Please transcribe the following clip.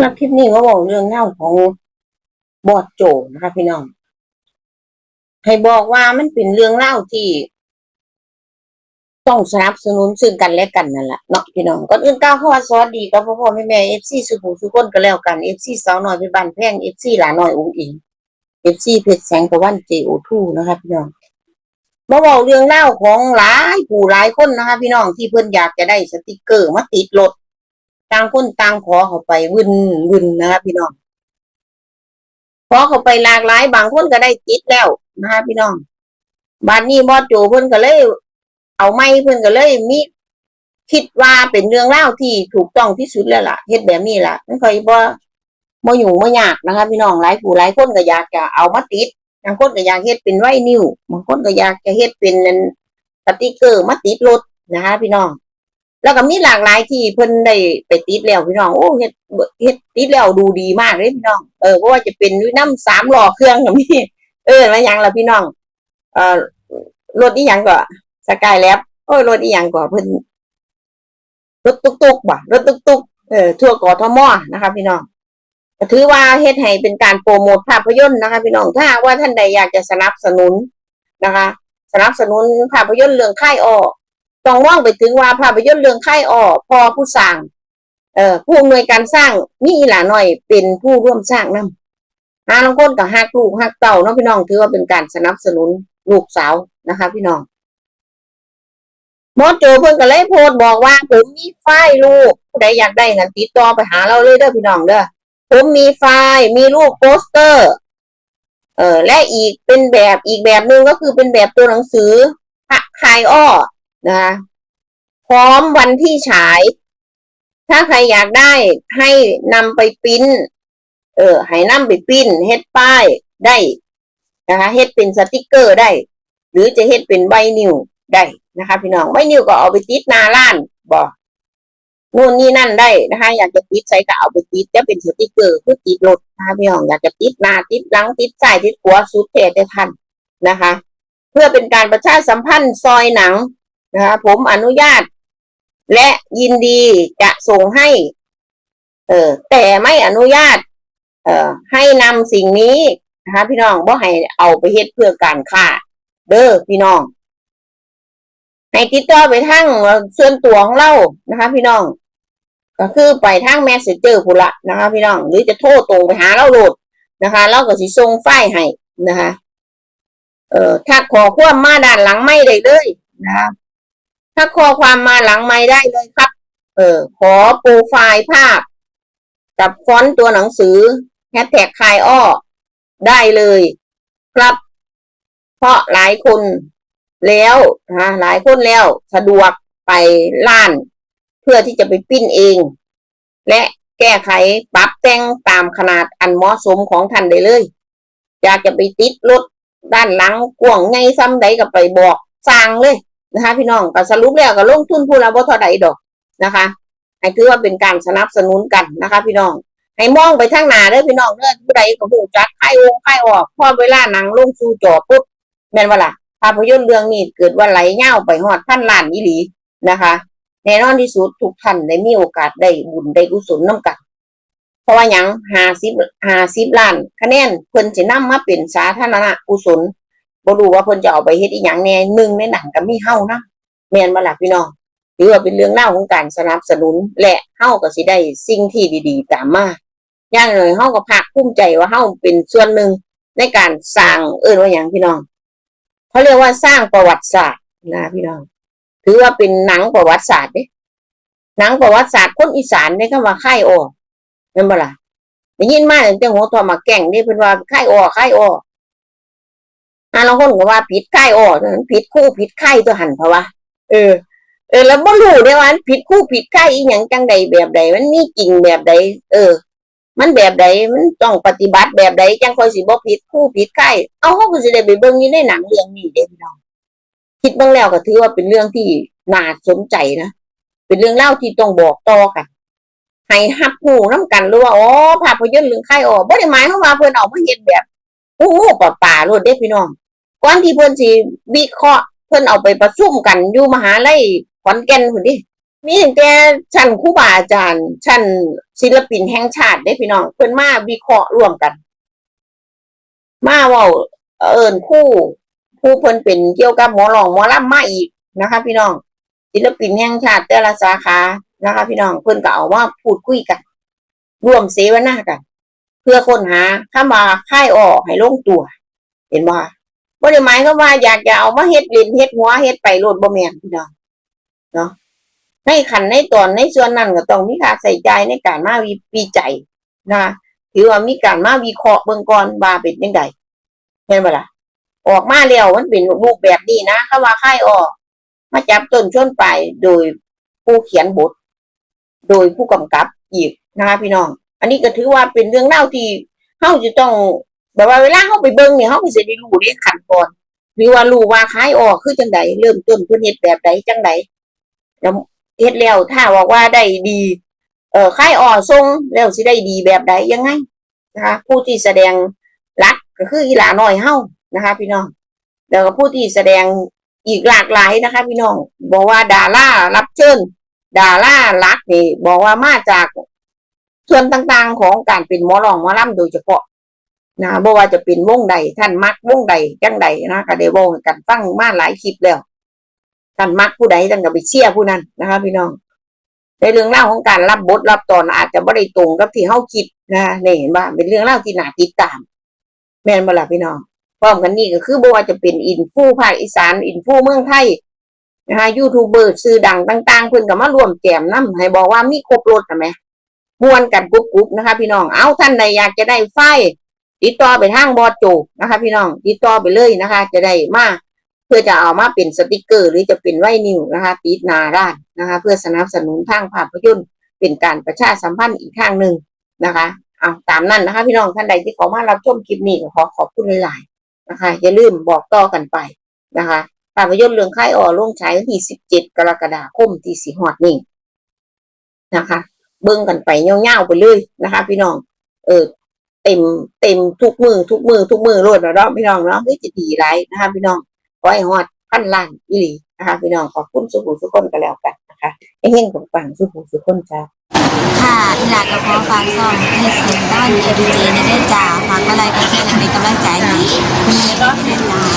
ำหรับคลิปนี้ก็บอกเรื่องเล่าของบอดโจนะคะพี่น้อง ให้บอกว่ามันเป็นเรื่องเล่าที่ ต้องสนับสนุนซึ่งกันและกันนั่นแหละเนาะพี่น้องก่อนอื่นก้าวเข้ามาสวัสดีกับพ่อพ่อแม่แม่เอฟซีสุขุมสุขคนก็แล้วกันเอฟซีสาวน้อยเป็นบ้านแพงเอฟซีหลาน้อยอุ้งอิงเอฟซีเพชรแสงตะวันเจโอทูนะคะพี่น้องมาบอกเรื่องเล่าของหลายผู้หลายคนนะคะพี่น้องที่เพิ่อนอยากจะได้สติกเกอร์มาติดรถ ต่างคนต่างขอเข้าไปวุ่นวุ่นนะครับพี่น้องขอเข้าไปหลากหลายบางคนก็ได้ติดแล้วนะครับพี่น้องบ้านนี้บอสโจเพิ่อนก็เลย เอาไม้เพิ่อนก็เลยมีคิดว่าเป็นเรื่องเล่าที่ถูกต้องที่สุดแล้วล่ะเฮ็ดแบบนี้ล่ะไม่เค่อยบ่บ่ยุ่งบ่ยากนะครับพี่น้องหลายผู้หลายคนก็อยากจะเอามาติดบางคนก็อยากเฮ็ดเป็นไว้นิ้วบางคนก็อยากจะเฮ็ดเป็นนั่นสติกเกอร์มาติดรถนะคะพี่น้อง แล้วก็มีหลากหลายที่เพิ่นได้ไปติดแล้วพี่น้อง โอ้เฮ็ดเฮ็ดติดแล้วดูดีมากเลยพี่น้อง เออเพราะว่าจะเป็นน้ำสามหล้อเครื่องก็มีเออมาหยังละพี่น้อง เอ่อรถอีหยังก็สกายแล็บโอ้ยรถอีหยังก็เพิ่นรถตุกตุกบ่ะรถตุกตุกเออทั่วกอทมอนะคะพี่น้องถือว่าเฮ็ดให้เป็นการโปรโมทภาพยนตร์นะคะ พี่น้องถ้าว่าท่านใดอยากจะสนับสนุนนะคะ สนับสนุนภาพยนตร์เรื่องค่ายออ ต้องมองไปถึงว่าภาพยนตร์เรื่องค่อ้อพอผู้สร้างเอ่อผู้อำนวยการสร้างมีอีหลาหน่อยเป็นผู้ร่วมสร้างนํหาลางคนกับฮักลูกฮักเต่าเนาะพี่น้องถือว่าเป็นการสนับสนุนลูกสาวนะคะ พี่น้องมอโจเพิ่นก็เลยโพสต์บอกว่า ผมมีไฟล์รูปผู้ใดอยากได้งั้นติดต่อไปหาเราเลยเด้อพี่น้องเด้อผมมีไฟล์มีรูปโปสเตอร์ เออและอีกเป็นแบบอีกแบบหนึ่งก็คือเป็นแบบตัวหนังสือพระคายอ้อ นะคะพร้อมวันที่ฉาย ถ้าใครอยากได้ให้นำไปปิ้น เออ ให้นำไปปิ้นเฮ็ดป้ายได้นะคะเฮ็ดเป็นสติกเกอร์ได้ หรือจะเฮ็ดเป็นใบนิ้วได้นะคะ พี่น้องใบนิ้วก็เอาไปติดหน้าร้านบอกนู่นนี่นั่นได้นะคะ อยากจะติดใส่ก็เอาไปติดจะเป็นสติกเกอร์คือติดรถนะคะพี่น้องอยากจะติดหน้าติดหลังติดใส่ติดหัวสุดเทได้ทันนะคะ เพื่อเป็นการประชาสัมพันธ์ซอยหนัง นะคะผมอนุญาต และยินดีจะส่งให้ เออแต่ไม่อนุญาต เอ่อ ให้นำสิ่งนี้นะคะพี่น้องบ่ให้เอาไปเฮ็ดเพื่อการค้าเด้อพี่น้องให้ติดต่อไปทางส่วนตัวของเรานะคะ พี่น้อง ก็คือไปทางแมสเซจเจอร์พุละนะคะ พี่น้องหรือจะโทรตรงไปหาเราโหลดนะคะ เราก็สิส่งไฟล์ให้นะคะ เอ่อถ้าขอความมาด้านหลังไม่ได้เลยนะคะ ถ้าข้อความมาหลังไม่ได้เลยครับ เออ ขอโปรไฟล์ภาพ กับฟอนต์ตัวหนังสือแฮชแท็กคายอ้อ ได้เลย ครับ เพราะหลายคนแล้วนะหลายคนแล้วสะดวกไปล้าน เพื่อที่จะไปปิ้นเอง และแก้ไขปรับแต่งตามขนาดอันเหมาะสมของท่านได้เลย อยากจะไปติดรถด้านหลังกว้างไงซ้ำใดก็ไปบอกสร้างเลย นะคะพี่น้องก็สรุปแล้วก็ลงทุนผู้ละบ่เท่าใดดอกนะคะให้ถือว่าเป็นการสนับสนุนกันนะคะ พี่น้อง ให้มองไปทางหน้าเด้อพี่น้องเด้อผู้ใดก็ฮู้จักค่ายวงค่ออกพอเวลาหนังลงสู่จอปุ๊บแม่นว่าล่ะภาพยนตร์เรื่องนี้เกิดว่าไหลเง่าไปฮอดพันล้านอีหลีนะคะแน่นอนที่สุดทุกท่านได้มีโอกาสได้บุญได้กุศลนํกันเพราะว่าหยัง50 50ล้านคะแนนเพิ่นสินำมาเป็นสาธารณกุศล บ่รู้ว่าเพิ่นจะเอาไปเฮ็ดอีหยังแน่หนึ่งในหนังก็มีเฮานะแม่นบ่ล่ะพี่น้องถือว่าเป็นเรื่องเล่าของการสนับสนุน และเฮาก็สิได้สิ่งที่ดี ๆ ตามมาอย่างน้อยเฮาก็ภาคภูมิใจว่าเฮาเป็นส่วนหนึ่งในการสร้างเอิ้นว่าหยังพี่น้องเขาเรียกว่าสร้างประวัติศาสตร์นะพี่น้องถือว่าเป็นหนังประวัติศาสตร์เด้หนังประวัติศาสตร์คนอีสานได้คำว่าค่ายออแม่นบ่ล่ะได้ยินมาตั้งแต่หัวทอมาแก่งนี่เพิ่นว่าค่ายออค่ายออ อ่าลางคนก็ว่าผิดไข่ออกผิดคู่ผิดไข่ตัวหันเพราะว่าเออ เออ แล้วบ่รู้ได้ว่าผิดคู่ผิดไข่อีหยังจังใดแบบใด มันมีจริงแบบใด เออ มันแบบใดมันต้องปฏิบัติแบบใดจังค่อยสิบ่ผิดคู่ผิดไข่เอาเฮาก็สิได้ไปเบิ่งอยู่ในหนังเรื่องนี้เด้พี่น้องคิดเบิ่งแล้วก็ถือว่าเป็นเรื่องที่น่าสนใจนะเป็นเรื่องเล่าที่ต้องบอกต่อกันให้ฮับหูนํกันรู้ว่าอ๋อภาพยนตร์เรื่องไข่ออกบ่ได้หมายความาเพิ่อนออกมาเฮ็ดแบบโอ้ป่าป่าโลดเด้พี่น้อง ก่อนที่เพิ่นสิวิเคราะห์เพิ่นเอาไปประชุมกันอยู่มหาลัยขอนแก่นพุ่นดิมีตั้งแต่ชั้นครูบาอาจารย์ชั้นศิลปินแห่งชาติได้พี่น้องเพิ่นมาวิเคราะห์ร่วมกัน มาเว้าเอิ้นคู่ผู้เพิ่นเป็นเกี่ยวกับหมอร้องหมอลำมาอีกนะคะ พี่น้องศิลปินแห่งชาติแต่ละสาขานะคะ พี่น้องเพิ่นก็เอามาพูดคุยกัน ร่วมเสวนากัน เพื่อค้นหาคำว่าค่ายออกให้ลงตัว เห็นบ่คะ บ่ได้หมายควาว่าอยากจะเอามาเฮ็ดเล่นเฮ็ดหัวเฮ็ดไปโลดบ่แม่นพี่น้องเนาะในขันในตอนในส่วนนั้นก็ต้องมีค่าใส่ใจในการมาวิวิจัยนะคะถือว่ามีการมาวิเคราะห์เบื้องก่อนว่าเป็นจังไดเห็นบ่ล่ะออกมาแล้วมันเป็นรูปแบบนี้นะคำว่าค่ายออก มาจับต้นชนปโดยผู้เขียนบท โดยผู้กำกับอีกนะคะพี่น้อง อันนี้ก็ถือว่าเป็นเรื่องเล่าที่เฮาจะต้อง แบบว่าเวลาเฮาไปเบิ่งเนี่ยเฮาก็สิได้รู้ในขั้นตอนหรือว่ารู้ว่าขายออกคือจังไดเริ่มต้นเพิ่นเฮ็ดแบบใดจังไดแล้วเฮ็ดแล้วถ้าบอกว่าได้ดี เอ่อขายออกทรงแล้วสิได้ดีแบบใดยังไงนะคะผู้ที่แสดงรักก็คืออีหลาน้อยเฮานะคะ พี่น้องแล้วก็ผู้ที่แสดงอีกหลากหลายนะคะ พี่น้องบอกว่าดารารับเชิญดารารักนี่บอกว่ามาจากส่วนต่างๆของการเป็นหมอรองหมอลำโดยเฉพาะ นะบอกว่าจะเป็นวงใดท่านมักวงใดจังใดนะก็ได้บอกให้กันฟังมาหลายคลิปแล้วท่านมักผู้ใดท่านก็ไปเชียร์ผู้นั้นนะคะ พี่น้องในเรื่องเล่าของการรับบทรับตอนอาจจะไม่ได้ตรงกับที่เฮาคิดนะเนี่ยเห็นว่าเป็นเรื่องเล่าที่น่าติดตาม แม่นบ่ล่ะพี่น้องพร้อมกันนี่ก็คือบ่ว่าจะเป็นอินฟูภาคอีสานอินฟูเมืองไทยนะคะยูทูบเบอร์ชื่อดังต่างๆเพิ่อนก็มารวมแจมนํให้บอกว่ามีครบรถนะแหมม่วนกันกรุบๆนะคะ พี่น้องเอาท่านใดอยากจะได้ไฟ ติดต่อไปทางบอโจนะคะ พี่น้องติดต่อไปเลยนะคะ จะได้มาเพื่อจะเอามาเป็นสติกเกอร์ หรือจะเป็นไวนิวนะคะติดนาด้านนะคะ เพื่อสนับสนุนทางภาพยนตร์เป็นการประชาสัมพันธ์อีกทางหนึ่งนะคะเอาตามนั้นนะคะ พี่น้องท่านใดที่ขามารับชมคลิปนี้ขอขอบคุณหลายๆนะคะ อย่าลืมบอกต่อกันไปนะคะภาพยนตร์เรื่องค่ายอ่อลงฉายวันที่ 17 กรกฎาคมที่สีหอดนี่นะคะ เบิ่งกันไปเงาวๆไปเลยนะคะ พี่น้องเออ เต็มเต็มทุกมือทุกมือทุกมือโลดแล้วเนาะพี่น้องเนาะที่จะดีไรนะคะพี่น้องขอให้ฮอดพันล้านอีหลีนะคะพี่น้องขอบคุณสุขุสุขคนกันแล้วกันนะคะไอ้เฮงฝั่งสุขุสุขคนจ้าค่ะที่หลักก็ขอฝากซ่องให้เสียงด้านเอดีจีในเด้จ้าฝากอะไรก็แชร์และเป็นกำลังใจให้มีก็ได้จ้า